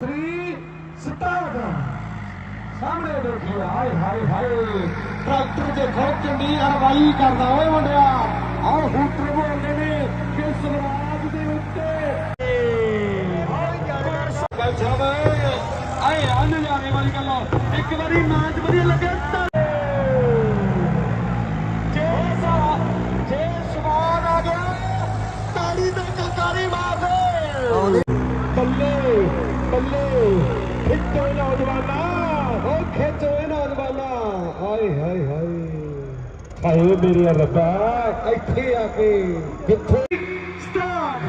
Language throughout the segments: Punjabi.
3 ਸਟਾਰਟ ਸਾਹਮਣੇ ਦੇਖੀ ਹਾਏ ਹਾਏ ਹਾਏ ਟਰੈਕਟਰ ਦੇ ਖੋ ਚੰਡੀ ਹਰਵਾਈ ਕਰਦਾ ਓਏ ਮੁੰਡਿਆ। ਆਹ ਹੂਟਰ ਬੋਲਦੇ ਨੇ ਕਿ ਸਲਵਾਜ ਦੇ ਉੱਤੇ? ਆਏ ਆ ਨਜ਼ਾਰੇ ਵਾਲੀ ਗੱਲ ਇੱਕ ਵਾਰੀ ਨਾਚ ਵਧੀਆ ਲੱਗਿਆ। ਖਿੱਚੋ ਨੌਜਵਾਨਾ ਓ ਖਿੱਚੋ ਇਹ ਨੌਜਵਾਨਾ ਹਾਏ ਹਾਏ ਹਾਏ ਹਾਏ ਮੇਰੇ ਰੱਬਾ ਇੱਥੇ ਆ ਕੇ ਕਿੱਥੇ ਸਟਾਰਟ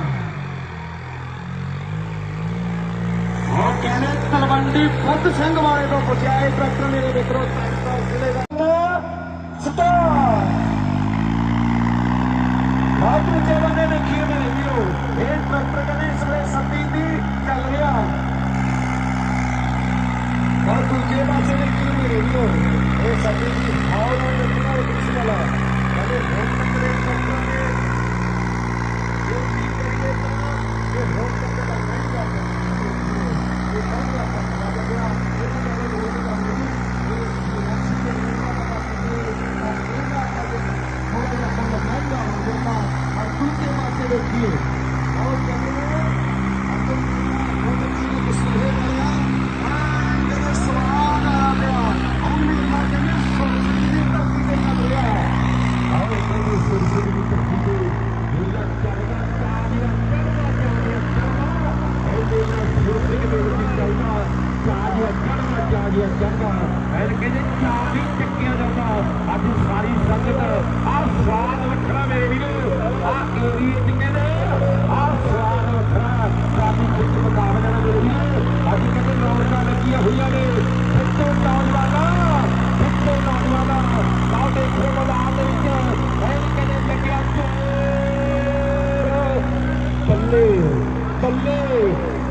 ਆ ਕਹਿੰਦੇ ਤਲਵੰਡੀ ਫੁੱਟ ਸਿੰਘ ਵਾਲੇ ਤੋਂ ਪੁੱਛਿਆ ਇਹ ਟਰੈਕਟਰ ਮੇਰੇ ਮਿੱਤਰੋ ਟਰੈਕਟਰ ਜ਼ਿਲ੍ਹੇ ਦਾ ਸਟਾਰਟ ਬਾਅਦ ਵਿੱਚ ਇਹ ਬੰਦੇ ਦੇਖੀਏ ਮੇਰੇ ਵੀਰੋ। ਇਹ ਟਰੈਕਟਰ ਕਹਿੰਦੇ ਇਸ ਵੇਲੇ ਸੱਤੀ ਦੀ ਚੱਲ ਰਿਹਾ ਔਰ ਦੂਜੇ ਪਾਸੇ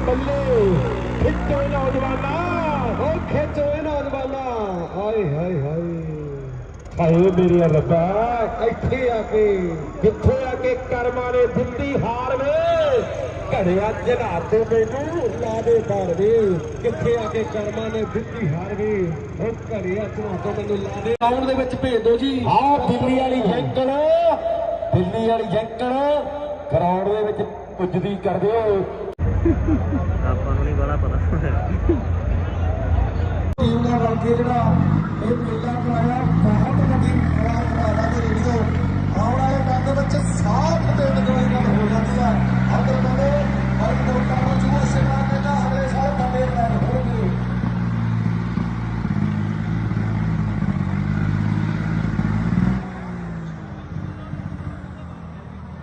ਬੱਲੇ ਖਿੱਚੋ ਨੌਜਵਾਨਾ ਓ ਖਿੱਚੋ ਨੌਜਵਾਨਾ। ਹਾਏ ਹਾਏ ਹਾਏ। ਹਾਏ ਮੇਰੇ ਰੱਬਾ ਇੱਥੇ ਆ ਕੇ ਕਿੱਥੇ ਆ ਕੇ ਕਰਮਾਂ ਨੇ ਦਿੱਤੀ ਹਾਰ ਵੇ। ਘੜਿਆ ਜਨਾ ਤੇ ਮੈਨੂੰ ਲਾ ਦੇ ਬਾੜ ਵੇ। ਕਿੱਥੇ ਆ ਕੇ ਕਰਮਾਂ ਨੇ ਦਿੱਤੀ ਹਾਰ ਵੇ। ਉਹ ਘੜਿਆ ਜਨਾ ਤੋਂ ਮੈਨੂੰ ਲਾ ਦੇ ਆਉਣ ਦੇ ਵਿੱਚ ਭੇਜ ਦਿਓ ਜੀ। ਆਹ ਦਿੱਲੀ ਵਾਲੀ ਜੈਂਕਣ। ਦਿੱਲੀ ਵਾਲੀ ਜੈਂਕਣ। ਗਰਾਊਂਡ ਦੇ ਵਿੱਚ ਪੁੱਜਦੀ ਕਰ ਦਿਓ। ਆਪਾਂ ਨੂੰ ਨਹੀਂ ਬੜਾ ਪਤਾ। ਟੀਮ ਨਾਲ ਕੇ ਜਿਹੜਾ ਇਹ ਮੇਲਾ ਕਰਾਇਆ ਬਹੁਤ ਵੱਡੀ ਆਵਾਜ਼ ਕਰਾਇਆ ਤੇ ਰੇਡੀਓ ਆਉਣ ਵਾਲੇ ਟਾਈਮ ਦੇ ਵਿੱਚ ਸਾਥ ਦੇ ਨਾਲ ਗੱਲ ਹੋ ਜਾਂਦੀ ਆ ਅਗਰ ਕਹਿੰਦੇ ਹਰ ਕੋਟਾ ਨੂੰ ਜੂਆ ਸੇਵਾ ਦੇ ਨਾ ਅਗਲੇ ਨਵੇਂ ਪੈਰ ਹੋਣਗੇ।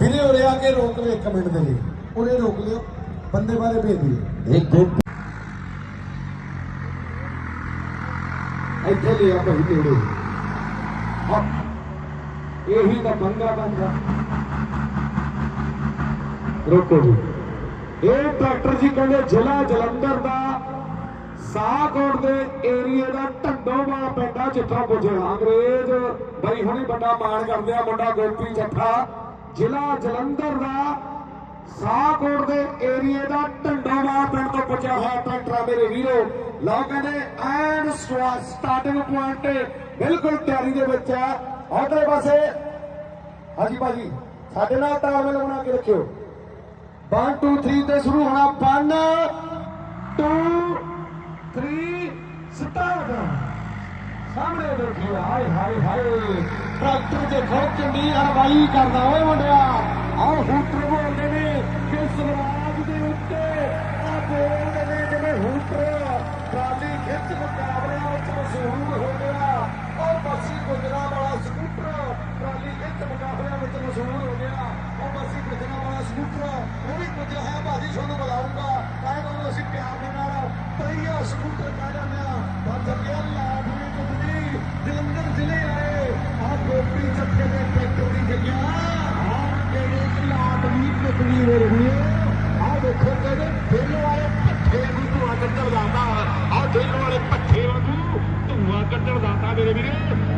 ਵੀਰੇ, ਉਰੇ ਆ ਕੇ ਰੋਕ ਲਿਓ ਇੱਕ ਮਿੰਟ ਦੇ ਲਈ। ਉਰੇ ਰੋਕ ਲਿਓ। ਬੰਦੇ ਬਾਰੇ ਭੇਜ ਦਿਓ ਇੱਕ ਗੁੱਟ। ਇੱਥੇ ਲਿਆ ਭਾਈ ਨੇੜੇ। ਇਹੀ ਤਾਂ ਬੰਗਾ ਬੰਦਾ ਰੋਕੋ ਜੀ। ਇਹ ਡਾਕਟਰ ਜੀ ਕਹਿੰਦੇ ਜ਼ਿਲ੍ਹਾ ਜਲੰਧਰ ਦਾ ਸਾਹਕੋਟ ਦੇ ਏਰੀਏ ਦਾ ਢੰਡੋਵਾ ਪਿੰਡਾ ਜਿੱਥੋਂ ਪੁੱਜਿਆ ਅੰਗਰੇਜ਼। ਬਈ ਹੁਣੀ ਵੱਡਾ ਮਾਣ ਕਰਦੇ ਆ, ਮੁੰਡਾ ਗੋਪੀ ਜੱਠਾ ਜ਼ਿਲ੍ਹਾ ਜਲੰਧਰ ਦਾ ਸਾਹਕੋਟ ਦੇ ਏਰੀਏ ਦਾ ਢੰਡੋਵਾ ਪਿੰਡ ਤੋਂ ਪੁੱਜਿਆ ਹੋਇਆ ਟਰੈਕਟਰ ਮੇਰੇ ਵੀਰੋ। ਲਓ ਕਹਿੰਦੇ ਐਂਡ ਸਟਾਰਟਿੰਗ ਪੁਆਇੰਟ ਤੇ ਬਿਲਕੁਲ ਤਿਆਰੀ ਦੇ ਵਿੱਚ ਹੈ ਉਧਰੇ ਪਾਸੇ, ਹਾਂਜੀ ਭਾਜੀ, ਸਾਡੇ ਨਾਲ ਤਾਲਮੇਲ ਬਣਾ ਕੇ ਰੱਖਿਓ। 1 2 3 ਤੇ ਸ਼ੁਰੂ ਹੋਣਾ। 1 2 3 ਸਟਾਰਟ ਸਾਹਮਣੇ ਦੇਖੀ ਹਾਏ ਹਾਏ ਹਾਏ। ਟਰੈਕਟਰ ਦੇ ਖੋ ਚੰਡੀ ਹਰਵਾਈ ਕਰਦਾ ਓਏ ਮੁੰਡਿਆ। ਆਹ ਹੂਟਰ ਬੋਲਦੇ ਨੇ ਕਿ ਸਵਰਾਜ ਦੇ ਉੱਤੇ ਆ ਬੋਲਦੇ ਨੇ ਜਿਵੇਂ ਹੂਟਰ ਟਰਾਲੀ ਖਿੱਚ ਮੁਕਾਬਲਿਆਂ ਵਿੱਚ ਮਸ਼ਹੂਰ ਹੋ ਗਿਆ ਉਹ ਬੱਸੀ ਗੁਜਰਾ ਵਾਲਾ ਸਕੂਟਰ ਟਰਾਲੀ ਖਿੱਚ ਮੁਕਾਬਲਿਆਂ ਵਿੱਚ ਮਸ਼ਹੂਰ ਹੋ ਗਿਆ ਉਹ ਬੱਸੀ ਗੁਜਰਾ ਵਾਲਾ ਸਕੂਟਰ ਉਹ ਵੀ ਗੁਜਰਾ ਹੈ ਭਾਜੀ ਤੁਹਾਨੂੰ ਬੁਲਾਉਂਗਾ ਕਹਿੰਦਾ ਉਹਨੂੰ ਅਸੀਂ ਪਿਆਰ ਦੇ ਨਾਲ ਤਈਆ ਸਕੂਟਰ ਕਹਿ ਜਾਂਦੇ ਆ ਪਰ ਜੱਗਿਆ ਲਾਡਲੀ ਕੁੱਤਨੀ ਜਲੰਧਰ ਜ਼ਿਲ੍ਹੇ ਆਏ ਆ ਗੋਪੀ ਚੱਕੇ ਦੇ ਟਰੈਕਟਰ ਦੀ ਜਗਿਆ ਆ ਕਿਹੜੇ ਲਾਡਲੀ ਕੁੱਤਨੀ ਹੋ ਰਹੀ ਹੈ ਆ ਦੇਖੋ ਕਹਿੰਦੇ ਦਿਲ ਵਾਲੇ ਪੱਠੇ ਨੂੰ ਧੂਆ ਕੱਢਣ ਜਾਂਦਾ ਆ ਦਿਲ ਵਾਲੇ ਪੱਠੇ ਵਾਂਗੂ ਧੂਆ ਕੱਢਣ ਦਾਤਾ ਮੇਰੇ ਵੀਰੇ।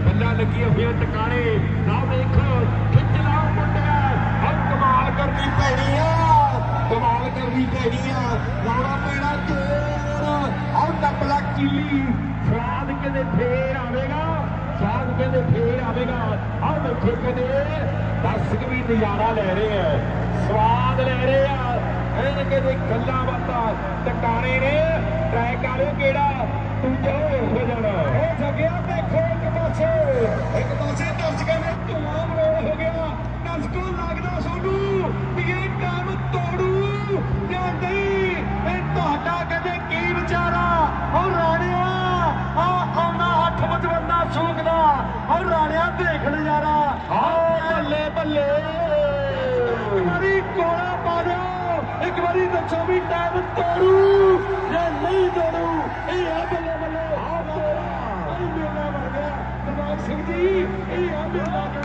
ਬੱਲਾ ਲੱਗੀ ਹੋਈਆਂ ਟਿਕਾਣੇ। ਨਾ ਦੇਖੋ ਖਿੱਚ ਲਾਓ ਮੁੰਡਿਆ ਆ ਕਮਾਲ ਕਰਨੀ ਪੈਣੀ ਆ। ਕਮਾਲ ਕਰਨੀ ਪੈਣੀ ਆ। ਲਾਉਣਾ ਪੈਣਾ ਤੇ ਚੀਲੀ ਸਵਾਦ ਕਹਿੰਦੇ ਫੇਰ ਆਵੇਗਾ। ਸਵਾਦ ਕਹਿੰਦੇ ਫੇਰ ਆਵੇਗਾ। ਆਹ ਬੈਠੇ ਕਹਿੰਦੇ, ਦਰਸ਼ਕ ਵੀ ਨਜ਼ਾਰਾ ਲੈ ਰਹੇ ਆ। ਸਵਾਦ ਲੈ ਰਹੇ ਆ। ਇਹਨੇ ਕਹਿੰਦੇ ਗੱਲਾਂ ਬਾਤਾਂ। ਟਕਾਣੇ ਨੇ। ਟਰੈਕ ਵਾਲੇ ਕਿਹੜਾ? ਤੂੰ ਜੋ ਹੋ ਜਾਣਾ ਉਹ ਜਗਿਆ ਦੇਖੋ ਇੱਕ ਪਾਸੇ ਇੱਕ ਪਾਸੇ ਦਰਸ਼ਕਾਂ ਨੇ ਧੂਆਂ ਮਰੋੜ ਹੋ ਗਿਆ। ਦਰਸ਼ਕੋ ਲੱਗਦਾ ਸੋਨੂੰ ਵੀ ਇਹ ਕੰਮ ਤੋੜੂ। ਜਾਂ ਨਹੀਂ ਇਹ ਤੁਹਾਡਾ ਕਹਿੰਦੇ ਕੀ ਵਿਚਾਰਾ? ਉਹ ਰਾਣਿਆ ਆ ਆਉਣਾ 855 ਸੂਕ ਦਾ। ਉਹ ਰਾਣਿਆ ਦੇਖ ਨਜ਼ਾਰਾ ਆਹ ਬੱਲੇ ਬੱਲੇ। ਵਾਰੀ ਕੋਲਾ ਪਾ ਦਿਓ। ਇੱਕ ਵਾਰੀ ਦੱਸੋ ਵੀ ਟਾਈਮ ਤੋੜੂ ਜਾਂ ਨਹੀਂ ਤੋੜੂ? ਇਹ ਆ ਆ ਤੋੜਾ ਇਹ ਮੇਲਾ ਬਣ ਗਿਆ ਦਿਮਾਗ ਸਿੰਘ ਜੀ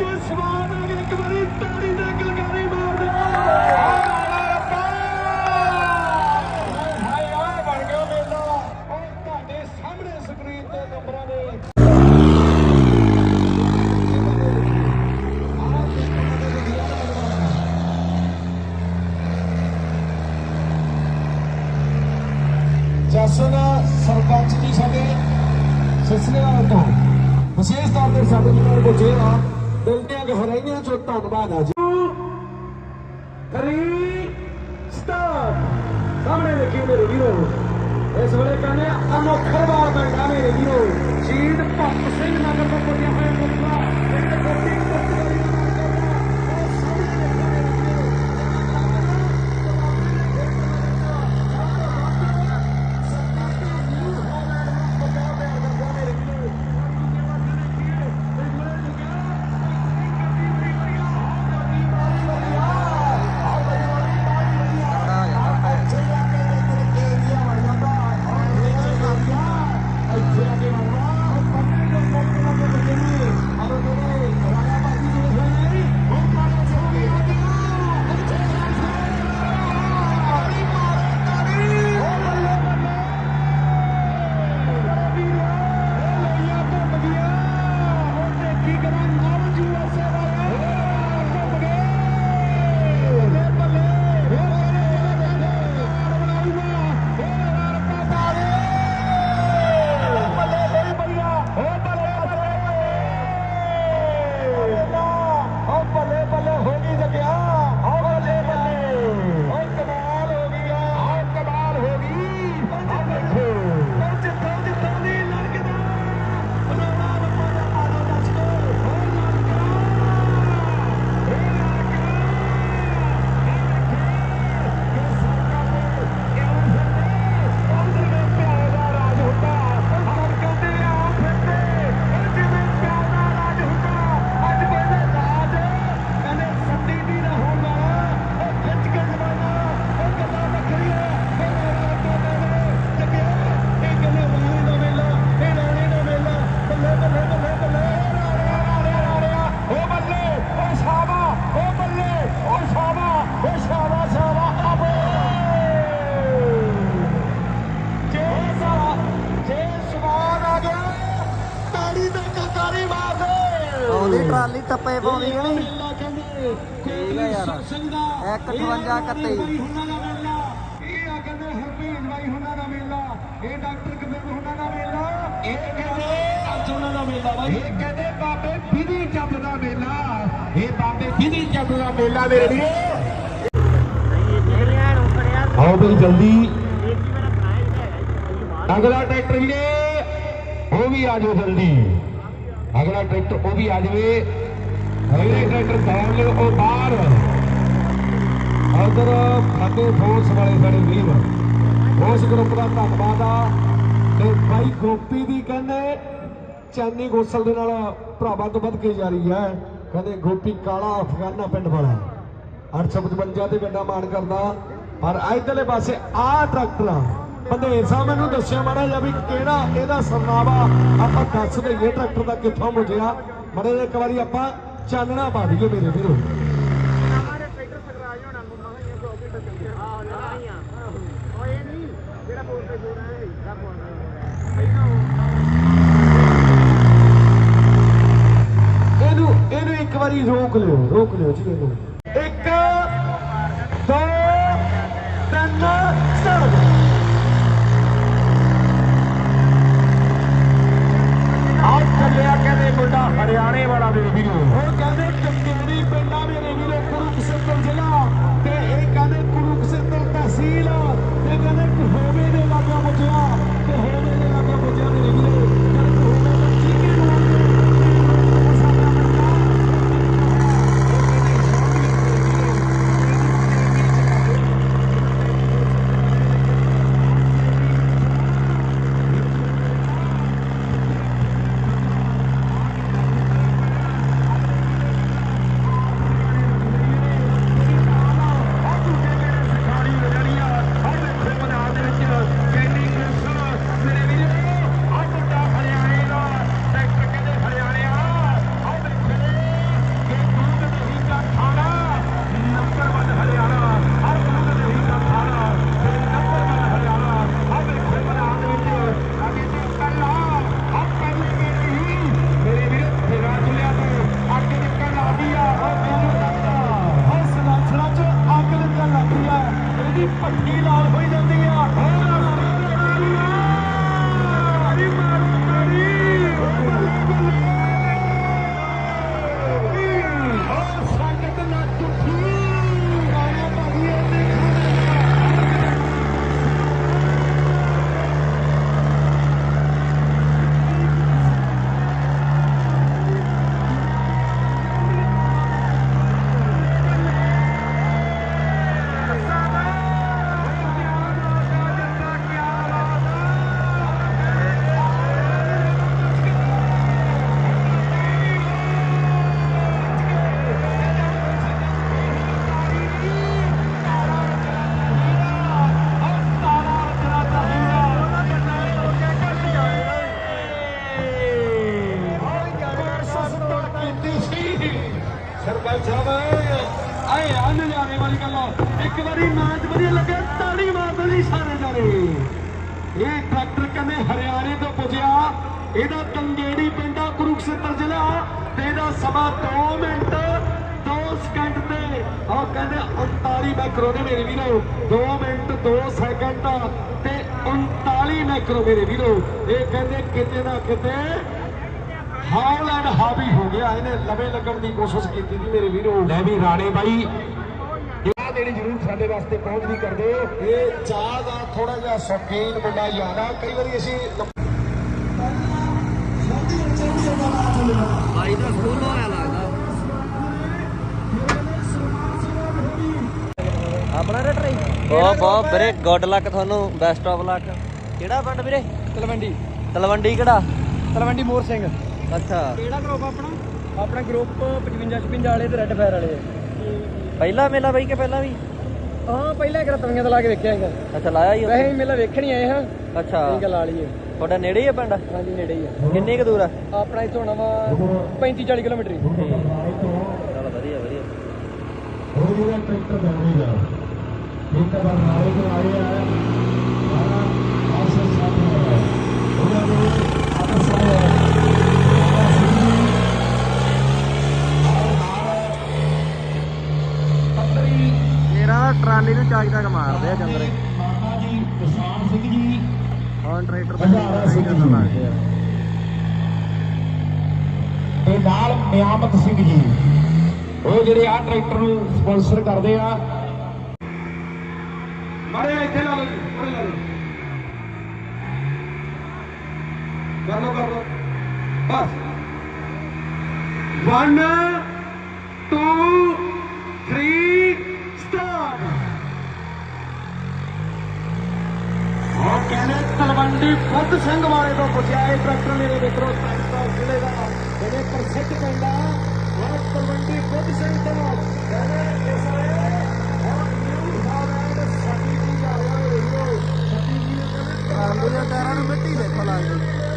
ਉਹ ਜੇ ਆ ਇੱਕ ਵਾਰੀ ਤਾੜੀ ਦੇ ਗਲਗਾਰੀ ਮਾਰ ਦੇ। ਜਸਨ ਸਰਪੰਚ ਜੀ ਸਾਡੇ ਸਿਲਸਿਲੇ ਵਾਲੇ ਤੋਂ। ਵਿਸ਼ੇਸ਼ ਤੌਰ ਤੇ ਸਾਡੇ ਨਾਲ ਪੁੱਜੇ ਆ। ਦਿਲ ਦੀਆਂ ਗਹਿਰਾਈਆਂ ਚੋਂ ਧੰਨਵਾਦ ਆ ਜੀ। 3 ਸਟਾਰਟ ਸਾਹਮਣੇ ਦੇਖੀ ਮੇਰੇ ਵੀਰੋ। ਇਸ ਵੇਲੇ ਕਹਿੰਦੇ ਅਨੋਖਰ ਵਾਰ ਪੈਂਦਾ ਮੇਰੇ ਵੀਰੋ। ਸ਼ਹੀਦ ਭਗਤ ਸਿੰਘ ਨਗਰ ਤੋਂ ਪੁੱਜਿਆ ਹੋਇਆ ਮੁੱਲਾ ਟੱਪੇ ਪਾਉਂਦੀ ਹੈ ਨੀ ਠੀਕ ਆ। ਯਾਰ। ਇੱਕ 58 31 ਇਹ ਆ ਕਹਿੰਦੇ ਹਰਪੀਰ ਬਾਈ ਹੁਣਾਂ ਦਾ ਮੇਲਾ ਇਹ ਡਾਕਟਰ ਕਬੀਰ ਹੁਣਾਂ ਦਾ ਮੇਲਾ ਇਹ ਕਹਿੰਦੇ ਅੱਜ ਦਾ ਮੇਲਾ ਬਾਈ ਇਹ ਕਹਿੰਦੇ ਬਾਬੇ ਬਿਧੀ ਚੱਬ ਦਾ ਮੇਲਾ। ਇਹ ਬਾਬੇ ਬਿਧੀ ਚੱਬ ਦਾ ਮੇਲਾ ਮੇਰੇ ਵੀਰੇ ਆਓ ਬਈ ਜਲਦੀ। ਅਗਲਾ ਟਰੈਕਟਰ ਵੀਰੇ, ਉਹ ਵੀ ਆ ਜਾਓ ਜਲਦੀ। ਅਗਲਾ ਟਰੈਕਟਰ ਉਹ ਵੀ ਆ ਜਾਵੇ। ਅਗਲੇ ਟਰੈਕਟਰ ਸਾਹਮ ਲਿਓ ਉਹ ਬਾਹਰ ਉਧਰ ਸਾਡੇ ਫੋਰਸ ਵਾਲੇ ਸਾਡੇ ਵੀਰ ਉਸ ਗਰੁੱਪ ਦਾ ਧੰਨਵਾਦ ਆ ਤੇ ਬਾਈ ਗੋਪੀ ਦੀ ਕਹਿੰਦੇ ਚੈਨੀ ਗੋਸਲ ਦੇ ਨਾਲ ਭਰਾਵਾਂ ਤੋਂ ਵੱਧ ਕੇ ਜਾਰੀ ਹੈ ਕਹਿੰਦੇ ਗੋਪੀ ਕਾਲਾ ਅਫਗਾਨਾ ਪਿੰਡ ਵਾਲਾ 855 ਤੇ ਵੱਡਾ ਮਾਣ ਕਰਦਾ ਪਰ ਇਧਰਲੇ ਪਾਸੇ ਆ ਟਰੈਕਟਰ ਬੰਦੇ ਸਾਹਿਬ ਮੈਨੂੰ ਦੱਸਿਆ ਮਾੜਾ ਜਿਹਾ ਵੀ ਕਿਹੜਾ ਇਹਦਾ ਸਰਨਾਵਾ ਆਪਾਂ ਦੱਸ ਦਈਏ ਟਰੈਕਟਰ ਦਾ ਕਿੱਥੋਂ ਮੁੱਝਿਆ ਮੜੇ ਇੱਕ ਵਾਰੀ ਆਪਾਂ ਚਾਨਣਾ ਪਾ ਦਈਏ ਮੇਰੇ ਵੀਰੋ। ਇਹਨੂੰ ਇਹਨੂੰ ਇੱਕ ਵਾਰੀ ਰੋਕ ਲਿਓ ਰੋਕ ਲਿਓ ਜੀ ਇਹਨੂੰ। ਇੱਕ ਦੋ ਤਿੰਨ ਸਟਾਰਟ ਆਹ ਚੱਲਿਆ ਕਹਿੰਦੇ ਮੁੰਡਾ ਹਰਿਆਣੇ ਵਾਲਾ ਦੇ ਵੀਰੋ ਉਹ ਕਹਿੰਦੇ ਆਏ ਆ ਨਜ਼ਾਰੇ ਵਾਲੀ ਗੱਲ ਇੱਕ ਵਾਰੀ ਮੈਚ ਵਧੀਆ ਲੱਗਿਆ, ਤਾੜੀ ਮਾਰਦੇ ਸੀ ਸਾਰੇ ਜਾਣੇ। ਇਹ ਟਰੈਕਟਰ ਕਹਿੰਦੇ ਹਰਿਆਣੇ ਤੋਂ ਪੁੱਜਿਆ। ਇਹਦਾ ਕੰਗੇੜੀ ਪਿੰਡਾ ਕੁਰੂਕਸ਼ੇਤਰ ਜ਼ਿਲ੍ਹਾ। ਤੇ ਇਹਦਾ ਸਮਾਂ 2 ਮਿੰਟ 2 ਸਕਿੰਟ ਤੇ। ਆਹ ਕਹਿੰਦੇ 39 ਮੈਕਰੋ ਨੇ ਮੇਰੇ ਵੀਰੋ। 2 ਮਿੰਟ 2 ਸੈਕਿੰਡ ਤੇ 39 ਮੈਕਰੋ ਮੇਰੇ ਵੀਰੋ। ਇਹ ਕਹਿੰਦੇ ਕਿਤੇ ਨਾ ਕਿਤੇ ਹਾਲ ਐਂਡ ਹਾਵੀ ਹੋ ਗਿਆ। ਇਹਨੇ ਲਵੇ ਲੱਗਣ ਦੀ ਕੋਸ਼ਿਸ਼ ਕੀਤੀ ਸੀ ਮੇਰੇ ਵੀਰੋ। ਲੈ ਵੀ ਰਾਣੇ ਬਾਈ। ਇਹ ਜਿਹੜੀ ਜ਼ਰੂਰ ਸਾਡੇ ਵਾਸਤੇ ਪਹੁੰਚਦੀ ਕਰਦੇ ਇਹ ਚਾਹ ਦਾ ਥੋੜਾ ਜਿਹਾ ਸ਼ੌਕੀਨ ਮੁੰਡਾ ਯਾਰਾ। ਕਈ ਵਾਰੀ ਅਸੀਂ ਭਾਈ ਦਾ ਸਕੂਲ ਹੋਇਆ ਲੱਗਦਾ। ਆਪਣਾ ਰੇਟ ਰਹੀ। ਬਹੁਤ ਬਹੁਤ ਵੀਰੇ ਗੁੱਡ ਲੱਕ ਤੁਹਾਨੂੰ ਬੈਸਟ ਆਫ ਲੱਕ ਕਿਹੜਾ ਪਿੰਡ ਵੀਰੇ? ਤਲਵੰਡੀ। ਤਲਵੰਡੀ ਕਿਹੜਾ? ਤਲਵੰਡੀ ਮੋਰ ਸਿੰਘ। ਅੱਛਾ। ਕਿਹੜਾ ਗਰੁੱਪ ਆਪਣਾ? ਆਪਣਾ ਗਰੁੱਪ 55 56 ਵਾਲੇ ਤੇ ਰੈੱਡ ਫਾਇਰ ਵਾਲੇ ਆ। ਪਹਿਲਾ ਮੇਲਾ ਬਈ ਕਿ ਪਹਿਲਾਂ ਵੀ? ਹਾਂ ਪਹਿਲਾਂ ਇੱਕ ਤਵੀਆਂ ਤੇ ਲਾ ਕੇ ਵੇਖਿਆ ਹੈਗਾ ਅੱਛਾ ਲਾਇਆ ਹੀ ਵੈਸੇ ਮੇਲਾ ਵੇਖਣ ਹੀ ਆਏ ਹਾਂ। ਅੱਛਾ। ਠੀਕ ਲਾ ਲਈਏ ਤੁਹਾਡਾ ਨੇੜੇ ਹੀ ਆ ਪਿੰਡ? ਹਾਂਜੀ ਨੇੜੇ ਹੀ ਆ। ਕਿੰਨੀ ਕੁ ਦੂਰ ਆ? ਆਪਣਾ ਇੱਥੋਂ ਹੋਣਾ ਵਾ 35 40 ਕਿਲੋਮੀਟਰ ਹੀ। ਚਲ ਵਧੀਆ ਵਧੀਆ। ਉਹ ਜਿਹੜਾ ਟਰੈਕਟਰ ਬਣੇਗਾ ਇੱਕ ਵਾਰ ਨਾਲੇ ਤੋਂ ਆਏ ਆ। ਆਸੇ ਸਾਥ ਉਹਨਾਂ ਨੂੰ ਟਰਾਲੀ ਨੂੰ ਚਾਜ ਤੱਕ ਮਾਰਦੇ ਆ ਜੰਦਰੇ ਮਾਤਾ ਜੀ ਕਿਸਾਨ ਸਿੰਘ ਜੀ। ਔਨ ਟਰੈਕਟਰ ਜੀ। ਲੱਗਦੇ ਆ ਤੇ ਨਾਲ ਨਿਆਮਤ ਸਿੰਘ ਜੀ। ਉਹ ਜਿਹੜੇ ਆ ਟਰੈਕਟਰ ਨੂੰ ਸਪਾਂਸਰ ਕਰਦੇ ਆ। ਮਾਰੇ ਇੱਥੇ ਲਾ ਲਓ ਲਾ ਲਓ ਕਰ ਲਓ ਕਰ ਲਓ। ਬਸ। 1 2 3 ਸਟਾਰ ਉਹ ਕਹਿੰਦੇ ਤਲਵੰਡੀ ਬੁੱਧ ਸਿੰਘ ਵਾਲੇ ਤੋਂ ਪੁੱਛਿਆ ਇਹ ਟਰੈਕਟਰ ਮੇਰੇ ਵਿਕਰੋ ਸਾਹਿਬ ਜ਼ਿਲ੍ਹੇ ਦਾ ਕਹਿੰਦੇ ਪ੍ਰਸਿੱਧ ਪਿੰਡਾ ਉਹ ਤਲਵੰਡੀ ਬੁੱਧ ਸਿੰਘ ਤੋਂ ਕਹਿੰਦੇ ਇਸ ਵੇਲੇ ਉਹ ਨਿਊ ਹਾਲੈਂਡ ਸਤੀ ਜੀ ਆ ਰਿਹਾ ਹੈ ਉਹ ਸਤੀ ਜੀ ਨੇ ਕਹਿੰਦੇ ਟਾਇਰਾਂ ਨੂੰ ਮਿੱਟੀ ਦੇਖੋ ਲਾਈ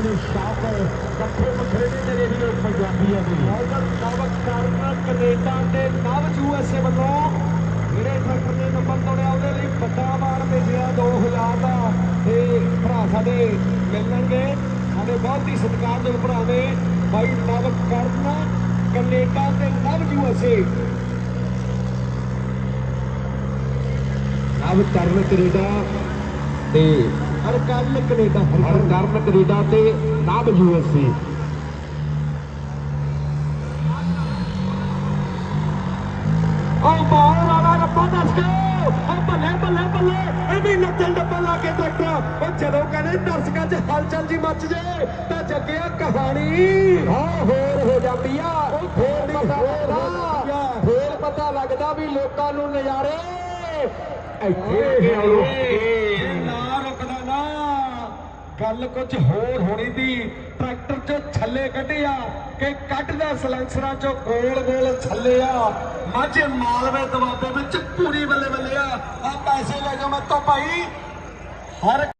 ਇਹਨਾਂ ਦੇ ਸ਼ਾਪ ਕੱਠੇ ਮਖਰੇ ਨੇ ਮੇਰੇ ਵੀਰੋ ਪੰਜਾਬੀਆਂ ਦੇ ਨਵ ਕਰਨ ਕੈਨੇਡਾ ਦੇ ਨਵ ਯੂਐਸਏ ਵੱਲੋਂ ਜਿਹੜੇ ਟਰੈਕਟਰ ਦੇ ਨੰਬਰ ਤੋੜਿਆ, ਉਹਦੇ ਲਈ ਵੱਡਾ ਮਾਰ ਭੇਜਿਆ 2000 ਦਾ। ਤੇ ਭਰਾ ਸਾਡੇ ਮਿਲਣਗੇ। ਸਾਡੇ ਬਹੁਤ ਹੀ ਸਤਿਕਾਰਯੋਗ ਭਰਾ ਨੇ ਬਾਈ ਨਵ ਕਰਨ ਕੈਨੇਡਾ ਤੇ ਨਵ ਯੂਐਸਏ ਨਵ ਕਰਨ ਕੈਨੇਡਾ ਤੇ ਹਰ ਕੱਲ ਕੈਨੇਡਾ ਹਰ ਕਰਨ ਕੈਨੇਡਾ ਤੇ ਨਵ ਯੂਐਸਏ ਉਹ ਬਾਹਰ ਵਾਲਾ ਰੱਬਾ ਦੱਸ ਕੇ ਉਹ ਬੱਲੇ ਬੱਲੇ ਬੱਲੇ। ਇਹ ਵੀ ਨੱਚਣ ਡੱਬਾ ਲਾ ਕੇ ਟਰੈਕਟਰ ਉਹ ਜਦੋਂ ਕਹਿੰਦੇ ਦਰਸ਼ਕਾਂ 'ਚ ਹਲਚਲ ਜੀ ਮੱਚ ਜੇ ਤਾਂ ਜੱਗਿਆ ਕਹਾਣੀ। ਹਾਂ ਹੋਰ ਹੋ ਜਾਂਦੀ ਆ। ਉਹ ਫੇਰ ਆ। ਫੇਰ ਪਤਾ ਲੱਗਦਾ ਵੀ ਲੋਕਾਂ ਨੂੰ ਨਜ਼ਾਰੇ। ਇੱਥੇ ਨਾ ਰੁਕਦਾ। ਗੱਲ ਕੁਝ ਹੋਰ ਹੋਣੀ ਦੀ ਟਰੈਕਟਰ ਚੋਂ ਛੱਲੇ ਕੱਢਿਆ ਕਿ ਕੱਢਦਾ ਸਲੈਂਸਰਾਂ ਚੋਂ ਗੋਲ ਗੋਲ ਛੱਲੇ ਆ। ਮਾਝੇ ਮਾਲਵੇ ਦਵਾਬੇ ਵਿੱਚ ਪੂਰੀ ਬੱਲੇ ਬੱਲੇ ਆ। ਆ ਪੈਸੇ ਲੈ ਜਾ ਮੈਂ ਤੋਂ ਭਾਈ। ਹਰ